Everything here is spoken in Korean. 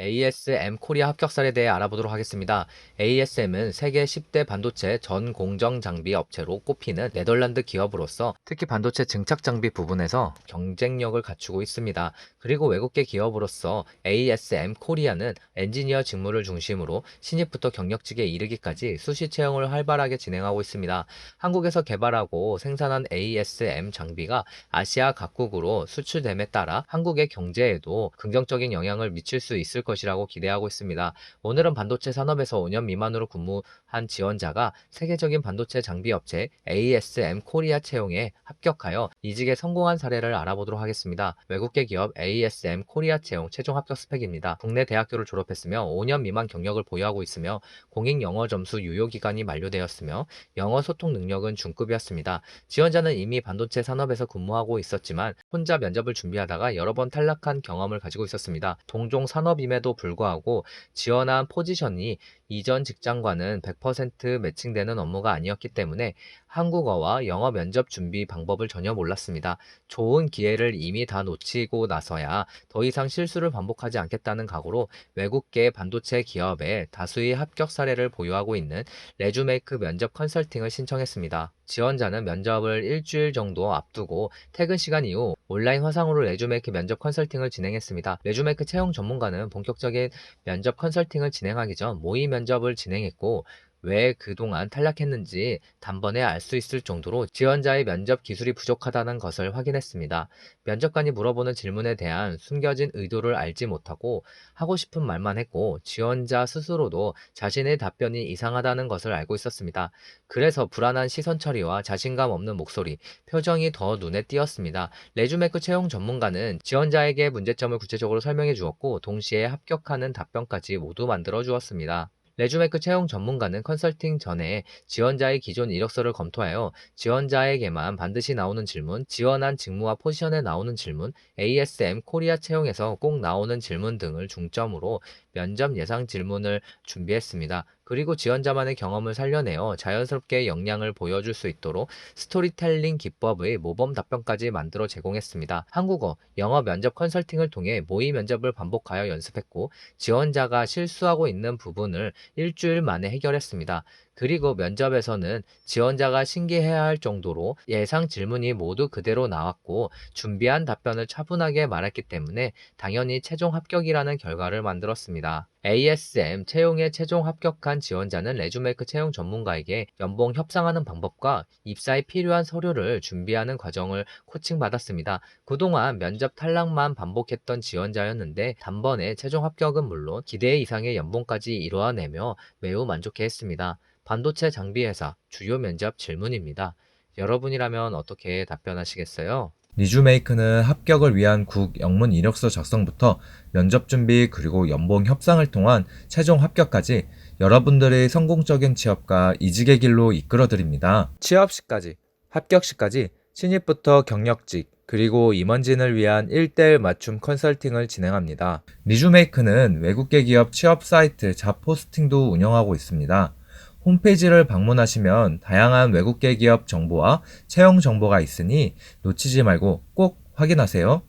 ASM 코리아 합격 사례에 대해 알아보도록 하겠습니다. ASM은 세계 10대 반도체 전 공정 장비 업체로 꼽히는 네덜란드 기업으로서 특히 반도체 증착 장비 부분에서 경쟁력을 갖추고 있습니다. 그리고 외국계 기업으로서 ASM 코리아는 엔지니어 직무를 중심으로 신입부터 경력직에 이르기까지 수시 채용을 활발하게 진행하고 있습니다. 한국에서 개발하고 생산한 ASM 장비가 아시아 각국으로 수출됨에 따라 한국의 경제에도 긍정적인 영향을 미칠 수 있을 것 이라고 기대하고 있습니다. 오늘은 반도체 산업에서 5년 미만으로 근무한 지원자가 세계적인 반도체 장비 업체 ASM 코리아 채용에 합격하여 이직에 성공한 사례를 알아보도록 하겠습니다. 외국계 기업 ASM 코리아 채용 최종 합격 스펙입니다. 국내 대학교를 졸업했으며 5년 미만 경력을 보유하고 있으며 공익 영어 점수 유효 기간이 만료되었으며 영어 소통 능력은 중급이었습니다. 지원자는 이미 반도체 산업에서 근무하고 있었지만 혼자 면접을 준비하다가 여러 번 탈락한 경험을 가지고 있었습니다. 동종 산업임에도 불구하고 지원한 포지션이 이전 직장과는 100% 매칭되는 업무가 아니었기 때문에 한국어와 영어 면접 준비 방법을 전혀 몰랐습니다. 좋은 기회를 이미 다 놓치고 나서야 더 이상 실수를 반복하지 않겠다는 각오로 외국계 반도체 기업에 다수의 합격 사례를 보유하고 있는 레주메이크 면접 컨설팅을 신청했습니다. 지원자는 면접을 일주일 정도 앞두고 퇴근 시간 이후 온라인 화상으로 레주메이크 면접 컨설팅을 진행했습니다. 레주메이크 채용 전문가는 본격적인 면접 컨설팅을 진행하기 전 모의 면 접을 진행했고 왜 그동안 탈락했는지 단번에 알 수 있을 정도로 지원자의 면접 기술이 부족하다는 것을 확인했습니다. 면접관이 물어보는 질문에 대한 숨겨진 의도를 알지 못하고 하고 싶은 말만 했고 지원자 스스로도 자신의 답변이 이상하다는 것을 알고 있었습니다. 그래서 불안한 시선 처리와 자신감 없는 목소리, 표정이 더 눈에 띄었습니다. 레주메이크 채용 전문가는 지원자에게 문제점을 구체적으로 설명해 주었고 동시에 합격하는 답변까지 모두 만들어 주었습니다. 레주메이크 채용 전문가는 컨설팅 전에 지원자의 기존 이력서를 검토하여 지원자에게만 반드시 나오는 질문, 지원한 직무와 포지션에 나오는 질문, ASM 코리아 채용에서 꼭 나오는 질문 등을 중점으로 면접 예상 질문을 준비했습니다. 그리고 지원자만의 경험을 살려내어 자연스럽게 역량을 보여줄 수 있도록 스토리텔링 기법의 모범 답변까지 만들어 제공했습니다. 한국어, 영어 면접 컨설팅을 통해 모의 면접을 반복하여 연습했고 지원자가 실수하고 있는 부분을 일주일 만에 해결했습니다. 그리고 면접에서는 지원자가 신기해야 할 정도로 예상 질문이 모두 그대로 나왔고 준비한 답변을 차분하게 말했기 때문에 당연히 최종 합격이라는 결과를 만들었습니다. ASM 채용에 최종 합격한 지원자는 레주메이크 채용 전문가에게 연봉 협상하는 방법과 입사에 필요한 서류를 준비하는 과정을 코칭받았습니다. 그동안 면접 탈락만 반복했던 지원자였는데 단번에 최종 합격은 물론 기대 이상의 연봉까지 이루어내며 매우 만족해했습니다. 반도체 장비 회사 주요 면접 질문입니다. 여러분이라면 어떻게 답변하시겠어요? 리주메이크는 합격을 위한 국 영문 이력서 작성부터 면접 준비 그리고 연봉 협상을 통한 최종 합격까지 여러분들의 성공적인 취업과 이직의 길로 이끌어 드립니다. 취업 시까지, 합격 시까지 신입부터 경력직 그리고 임원진을 위한 1대1 맞춤 컨설팅을 진행합니다. 리주메이크는 외국계 기업 취업 사이트 잡포스팅도 운영하고 있습니다. 홈페이지를 방문하시면 다양한 외국계 기업 정보와 채용 정보가 있으니 놓치지 말고 꼭 확인하세요.